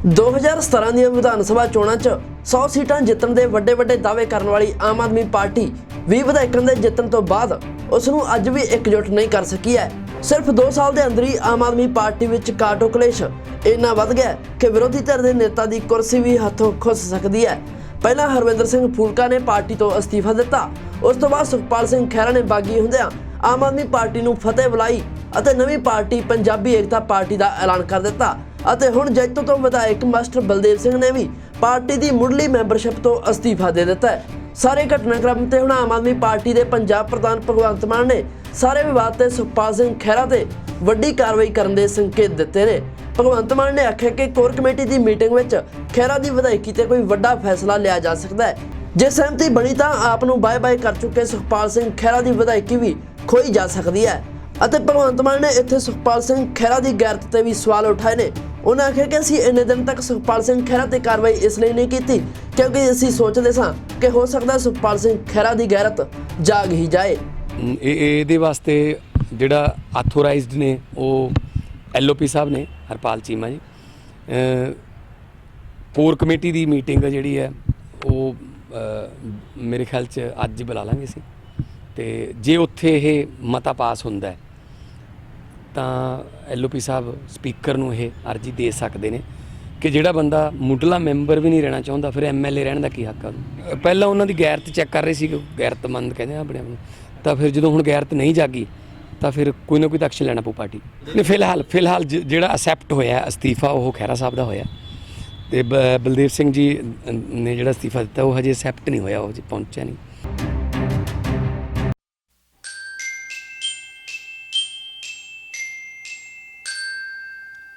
2017 ਦੀਆਂ ਵਿਧਾਨ ਸਭਾ ਚੋਣਾਂ 'ਚ 100 ਸੀਟਾਂ ਜਿੱਤਣ ਦੇ ਵੱਡੇ ਵੱਡੇ ਦਾਅਵੇ ਕਰਨ ਵਾਲੀ ਆਮ ਆਦਮੀ ਪਾਰਟੀ 20 ਵਿਧਾਇਕਾਂ ਦੇ ਜਿੱਤਣ ਤੋਂ ਬਾਅਦ ਉਸ ਨੂੰ ਅੱਜ ਵੀ ਇਕਜੁੱਟ ਨਹੀਂ ਕਰ ਸਕੀ ਹੈ। ਸਿਰਫ 2 ਸਾਲ ਦੇ ਅੰਦਰ ਹੀ ਆਮ ਆਦਮੀ ਪਾਰਟੀ ਵਿੱਚ ਕਾਟੋ ਕਲੇਸ਼ ਇੰਨਾ ਵੱਧ ਗਿਆ ਕਿ ਵਿਰੋਧੀ ਧਿਰ ਦੇ ਨੇਤਾ ਦੀ ਕੁਰਸੀ ਵੀ ਹੱਥੋਂ ਖੁੱਸ ਸਕਦੀ ਹੈ। ਪਹਿਲਾਂ ਹਰਵਿੰਦਰ ਸਿੰਘ ਫੂਲਕਾ ਨੇ ਪਾਰਟੀ ਤੋਂ ਅਸਤੀਫਾ ਦਿੱਤਾ। ਉਸ ਤੋਂ ਬਾਅਦ ਸੁਖਪਾਲ ਸਿੰਘ ਖਹਿਰਾ ਨੇ ਬਾਗੀ ਹੁੰਦਿਆਂ ਆਮ ਆਦਮੀ ਪਾਰਟੀ ਨੂੰ ਫਤਿਹ ਬੁਲਾਈ ਅਤੇ ਨਵੀਂ ਪਾਰਟੀ ਪੰਜਾਬੀ ਏਕਤਾ ਪਾਰਟੀ ਦਾ ਐਲਾਨ ਕਰ ਦਿੱਤਾ। ਅਤੇ ਹੁਣ ਜੈਤੋ ਤੋਂ ਵਿਧਾਇਕ ਮਾਸਟਰ ਬਲਦੇਵ ਸਿੰਘ ਨੇ ਵੀ ਪਾਰਟੀ ਦੀ ਮੁੱਢਲੀ ਮੈਂਬਰਸ਼ਿਪ ਤੋਂ ਅਸਤੀਫਾ ਦੇ ਦਿੱਤਾ ਹੈ। ਸਾਰੇ ਘਟਨਾਕ੍ਰਮ ਤੇ ਹੁਣ ਆਮ ਆਦਮੀ ਪਾਰਟੀ ਦੇ ਪੰਜਾਬ ਪ੍ਰਧਾਨ ਭਗਵੰਤ ਮਾਨ ਨੇ ਸਾਰੇ ਵਿਵਾਦ ਤੇ ਸੁਖਪਾਲ ਸਿੰਘ ਖਹਿਰਾ ਤੇ ਵੱਡੀ ਕਾਰਵਾਈ ਕਰਨ ਦੇ ਸੰਕੇਤ ਦਿੱਤੇ ਨੇ। ਭਗਵੰਤ ਮਾਨ ਨੇ ਆਖਿਆ ਕਿ ਕੋਰ ਕਮੇਟੀ ਦੀ ਮੀਟਿੰਗ ਵਿੱਚ ਖਹਿਰਾ ਦੀ ਵਿਧਾਇਕੀ ਤੇ ਕੋਈ ਵੱਡਾ ਫੈਸਲਾ ਲਿਆ ਜਾ ਸਕਦਾ ਹੈ। ਜੇ ਸਹਿਮਤੀ ਬਣੀ ਤਾਂ ਆਪ ਨੂੰ ਬਾਏ ਬਾਏ ਕਰ ਚੁੱਕੇ ਸੁਖਪਾਲ ਸਿੰਘ ਖਹਿਰਾ ਦੀ ਵਿਧਾਇਕੀ ਵੀ ਖੋਈ ਜਾ ਸਕਦੀ ਹੈ। ਅਤੇ ਭਗਵੰਤ ਮਾਨ ਨੇ ਇੱਥੇ ਸੁਖਪਾਲ ਸਿੰਘ ਖਹਿਰਾ ਦੀ ਗੈਰਤ ਤੇ ਵੀ ਸਵਾਲ ਉਠਾਏ ਨੇ। ਉਹਨਾਂ ਆਖਿਆ ਕਿ ਅਸੀਂ ਇੰਨੇ ਦਿਨ ਤੱਕ ਸੁਖਪਾਲ ਸਿੰਘ ਖਹਿਰਾ ਤੇ ਕਾਰਵਾਈ ਇਸ ਲਈ ਨਹੀਂ ਕੀਤੀ, ਕਿਉਂਕਿ ਅਸੀਂ ਸੋਚਦੇ ਸਾਂ ਕਿ ਹੋ ਸਕਦਾ ਸੁਖਪਾਲ ਸਿੰਘ ਖਹਿਰਾ ਦੀ ਗੈਰਤ ਜਾਗ ਹੀ ਜਾਏ। ਇਹ ਇਹਦੇ ਵਾਸਤੇ ਜਿਹੜਾ ਆਥੋਰਾਈਜ਼ਡ ਨੇ, ਉਹ ਐਲਓਪੀ ਸਾਹਿਬ ਨੇ, ਹਰਪਾਲ ਚੀਮਾ ਜੀ। ਕੋਰ ਕਮੇਟੀ ਦੀ ਮੀਟਿੰਗ ਜਿਹੜੀ ਹੈ, ਉਹ ਮੇਰੇ ਖਿਆਲ ਚ ਅੱਜ ਹੀ ਬੁਲਾ ਲਾਂਗੇ ਅਸੀਂ। ਤੇ ਜੇ ਉੱਥੇ ਇਹ ਮਤਾ ਪਾਸ ਹੁੰਦਾ ਹੈ ਤਾਂ ਐਲਓਪੀ ਸਾਹਿਬ ਸਪੀਕਰ ਨੂੰ ਇਹ ਅਰਜੀ ਦੇ ਸਕਦੇ ਨੇ ਕਿ ਜਿਹੜਾ ਬੰਦਾ ਮੁੱਢਲਾ ਮੈਂਬਰ ਵੀ ਨਹੀਂ ਰਹਿਣਾ ਚਾਹੁੰਦਾ, ਫਿਰ ਐਮਐਲਏ ਰਹਿਣ ਦਾ ਕੀ ਹੱਕ ਆ ਉਹਨੂੰ? ਪਹਿਲਾਂ ਉਹਨਾਂ ਦੀ ਗੈਰਤ ਚੈੱਕ ਕਰ ਰਹੇ ਸੀ ਗੈਰਤਮੰਦ ਕਹਿੰਦੇ ਆ ਆਪਣੇ ਆਪ ਨੂੰ। ਤਾਂ ਫਿਰ ਜਦੋਂ ਹੁਣ ਗੈਰਤ ਨਹੀਂ ਜਾਗੀ, ਤਾਂ ਫਿਰ ਕੋਈ ਨਾ ਕੋਈ ਤਾਂ ਐਕਸ਼ਨ ਲੈਣਾ ਪਊ ਪਾਰਟੀ ਨਹੀਂ, ਫਿਲਹਾਲ ਫਿਲਹਾਲ ਜਿਹੜਾ ਅਸੈਪਟ ਹੋਇਆ, ਅਸਤੀਫਾ ਉਹ ਖਹਿਰਾ ਸਾਹਿਬ ਦਾ ਹੋਇਆ। ਤੇ ਬ- ਬਲਦੇਵ ਸਿੰਘ ਜੀ ਨੇ ਜਿਹੜਾ ਅਸਤੀਫਾ ਦਿੱਤਾ, ਉਹ ਹਜੇ ਅਸੈਪਟ ਨਹੀਂ ਹੋਇਆ, ਉਹ ਹਜੇ ਪਹੁੰਚਿਆ ਨਹੀਂ।